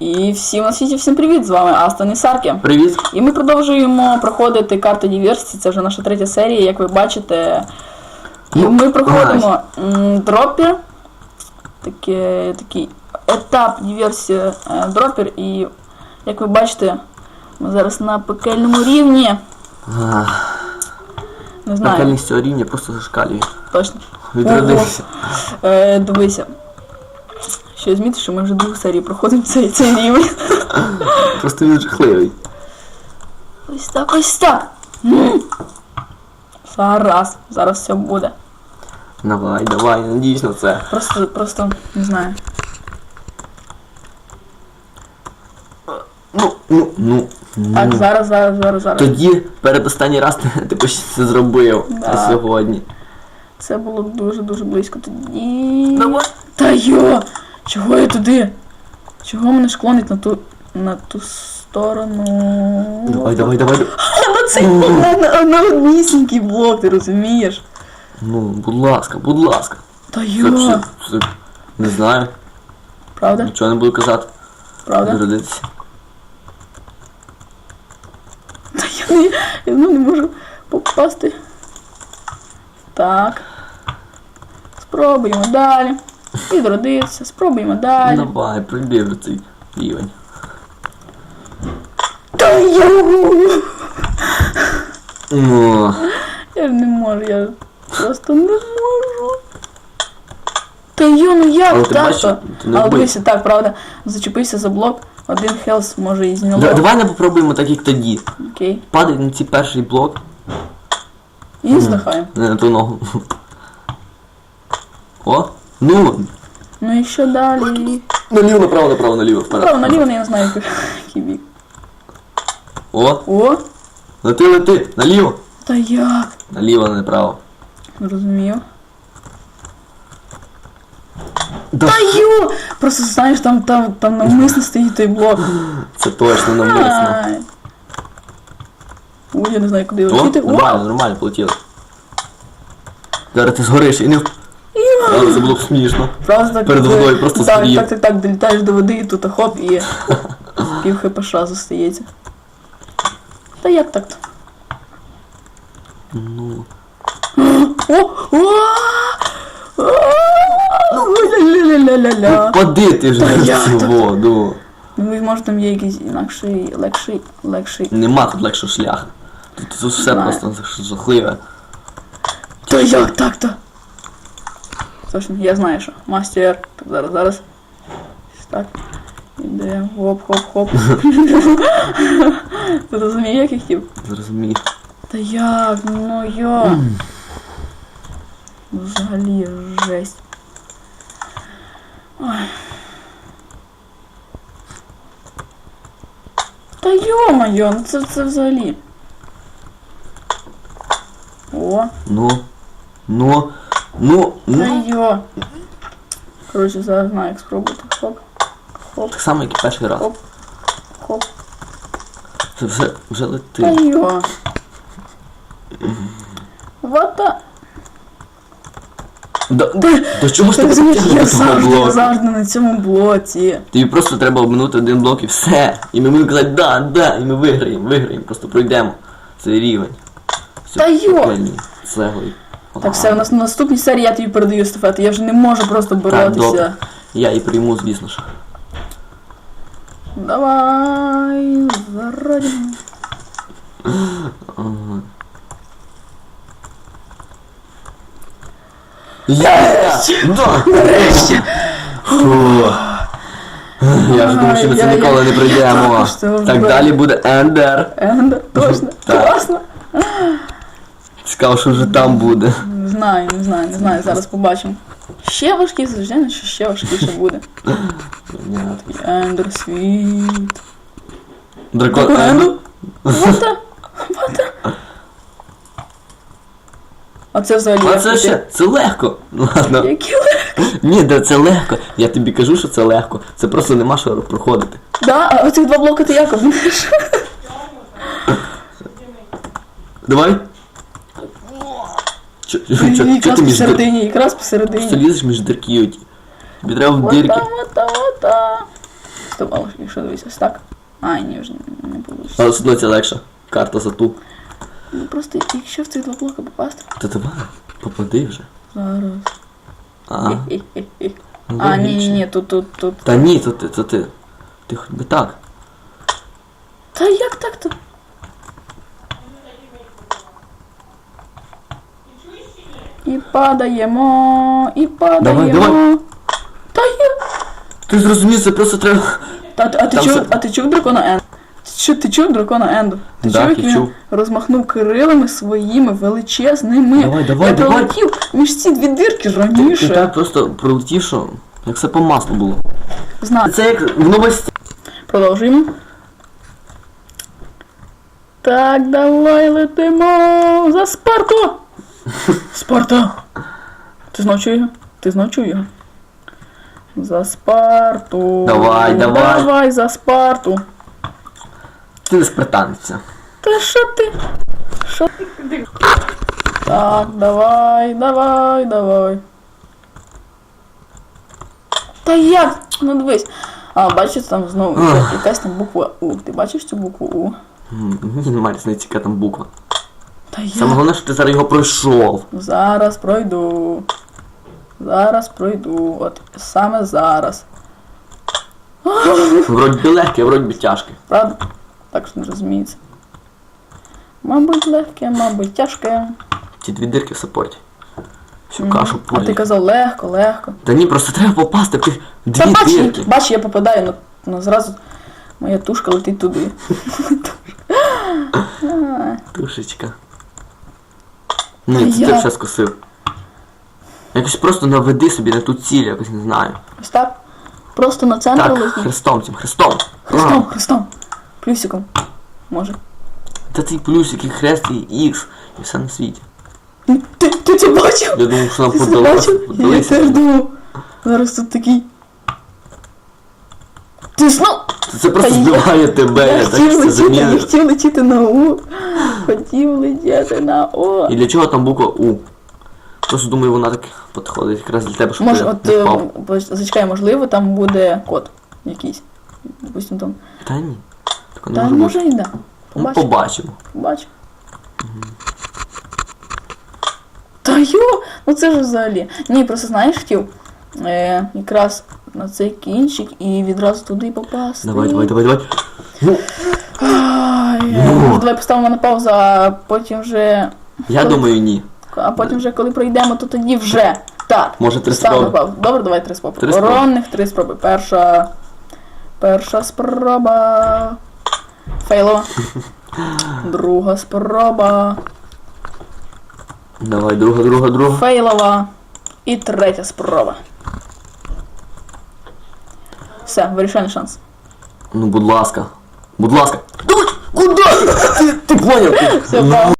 І всім на світі всім привіт! З вами Астон і Сарки. Привіт. І ми продовжуємо проходити карту диверсії. Це вже наша третя серія, як ви бачите. Ну, ми проходимо дропер. Таке, такий етап диверсії е, дропер. І як ви бачите, ми зараз на пекельному рівні. Ах, Не знаю, Пекельність цього рівня просто зашкалює. точно. Відродився. Е, дивися. Ще зміти, що ми вже другу серію проходимо цей, цей рівень. Просто він жахливий. Ось так, ось так. М. Зараз, зараз все буде. Давай, давай, надіюсь на це. Просто, просто, не знаю. Ну, ну, ну. Так, ну. зараз, зараз, зараз, зараз. Тоді передостанній раз ти, ти це зробив. Да. Сьогодні. Це було дуже-дуже близько тоді. Давай. Та йо! Чого я туди? Чого мене шклонить на ту. на ту сторону? Давай, давай, давай. А, на цей на, однісінький блок, ти розумієш? Ну, будь ласка, будь ласка. Та йо! не знаю, Правда? нічого не буду казати. Правда? Відродитися. Та я не, я ну, не можу попасти. Так. Спробуємо далі. Відродитися, спробуємо далі. Давай, вже цей рівень. Та йо! Ну, Я ж не можу, я просто не можу. Та йо, ну як так Але дивися, так, правда, зачепився за блок, один хелс може і да- давай не попробуємо так, як тоді. Окей. Падай на цей перший блок, І здихаємо. не на ту ногу. О, ну, Ну і що далі? наліво, направо, направо, наліво, вперед. Право, наліво, я не знаю, який- який бік. О, О, лети, лети, наліво. та як? Наліво, направо. Розумію. Да, Та йо! Просто знаєш, там, там, там навмисно стоїть той блок. це точно навмисно. Ай. Ой, я не знаю, куди О, летіти. нормально, нормально, полетіло. Зараз ти згориш і не... Але це було б смішно. Просто Перед ти- водою просто так, згорів. так, так, так, долітаєш до води, і тут хоп, і пів хпш зостається. Та як так-то? Ну, О! О! Ля-ля-ля-ля-ля-ля. пади ти ж Та в як цю так? воду. Ну, може там є якийсь інакший, легший, легший. Нема тут легшого шляху. Тут, тут все Знаю. просто жахливе. Та як так-то? Точно, я знаю, що. Мастер. Так, зараз, зараз. Ось Так. Іде. Хоп-хоп-хоп. Ти розумієш, як я хотів? Зрозумів. Та як? Ну я. Взагалі жесть. Ой. Та йо-моє, ну це, це взагалі. О, Ну, ну, Ну, ну. йо. Коротше, зараз знаю, як спробувати. Хоп, хоп, Так само, як і перший раз. хоп, хоп. Це вже, вже Та лети. йо. Вата. Да, до чого ж Ти я до того завжди, я блоку? завжди на цьому блоці. Тобі просто треба обминути один блок і все. І ми будемо казати да, да, і ми виграємо, виграємо, просто пройдемо цей рівень. Все Та йо! Цегли. Так, все, у нас на наступній серії я тобі передаю естафету. Я вже не можу просто Так, боротися. добре. Я і прийму, звісно ж. Давай, зародимо. Ага. Є! Да! Нарешті. Фу. Я вже думав, що ми це Ай, ніколи я- не пройдемо. Так, що Так ви- далі буде Ендер. Ендер, точно. Так. Класно. Цікаво, що вже там буде. Не знаю, не знаю, не знаю. Зараз побачимо. Ще важкий, звичайно, що ще важкіше буде. Такий Ендер світ. Дракон? Ендер. Вата? Вата? А це взагалі. А це ще, це легко. Ладно. Які легкі. Ні, да це легко. Я тобі кажу, що це легко. Це просто нема що проходити. Да, а оцих два блоки ти як обнеш? Давай. Чо, чо, чо, чо Якраз ти між дир... посередині, якраз Просто посередині. лізеш між дирки оті. Тобі треба в дирки. вата, вата. Стоп, а якщо дивись ось так. А, ні, вже не, не. Але все одно це легша. Карта за ту. Ну просто якщо в ці два блоки попасти. Та давай, попади вже. Зараз. А, Хе-хе-хе. ну, А, ні, ні, логічно. ні, тут, тут, тут. Та ні, то ти, то ти. Ти хоч би так. Та як так то? І падаємо, і падаємо. давай. Та є. Ти зрозумів, це просто треба. Та, а, ти Там чув, все- а ти чув дракона Енд? Що ти чув дракона Енду? Ти Да, чув, як я він чув. розмахнув крилами своїми величезними. Давай, давай, Я давай. пролетів між ці дві дірки Ти раніше. так просто пролетів, що як все по маслу було. Знаю. Це як в новості. Продовжуємо. Так, давай летимо за Спарту! Спарта! Ти його? Ти чув його? За Спарту. Давай, давай. Давай за Спарту. Ти не спартанця. Та що ти? Що ти? Так, давай, давай, давай. Та як? Ну дивись. А, бачиш, там знову якась там буква У. Ти бачиш цю букву У? Мені немає різниці, яка там буква. Та як? Саме головне, що ти зараз його пройшов. Зараз пройду. Зараз пройду. От саме зараз. Вроді би легке, вроді би тяжке. Правда? Так що не розуміється. Мабуть, легке, мабуть, тяжке. Ті дві дирки в саппорті. Всю кашу А ти казав легко, легко. Та ні, просто треба попасти в тих дві Та бач, дирки. бач, я попадаю, ну, ну зразу моя тушка летить туди. Тушечка. Ні, це ти все скосив. Якось просто наведи собі на ту ціль, якось не знаю. Ось так. Просто на центр Так, хрестом цим, хрестом. Хрестом, хрестом. Плюсиком. Може. Та цей плюсик, і хрест, і ікс, і все на світі. Ти, ти це бачив? Я думав, що нам Ти це подалося. бачив? Я подалися. теж думав. Зараз тут такий. Ти знов! Це просто збиває тебе, Я я так хотів це летіти, я хотів летіти на У. Хотів летіти на О. І для чого там буква У? Просто думаю, вона так підходить якраз для тебе, щоб Може, ти от не е, впав. зачекай, можливо, там буде код якийсь. Допустим, там. Та ні. Так Та може може і да. Ну, Побачимо. побачимо. Побачимо. Та йо, ну це ж взагалі. Ні, просто знаєш, хотів е, якраз на цей кінчик і відразу туди попасти. Давай, давай, давай, давай. Ну, Ай, Ну. давай поставимо на паузу, а потім вже. я Коли- думаю, ні. А потім вже коли пройдемо, то тоді вже. Так. Може, три ставимо на спроби. паузу. Добре, давай три спроби. Три спроби. Коронних три спроби. Перша. Перша спроба. Фейлова. Друга спроба. Давай, друга, друга, друга. Фейлова. І третя спроба. Все, вирішальний шанс. Ну, будь ласка. Будь ласка. Давай, куди? Ти, ти поняв? Все.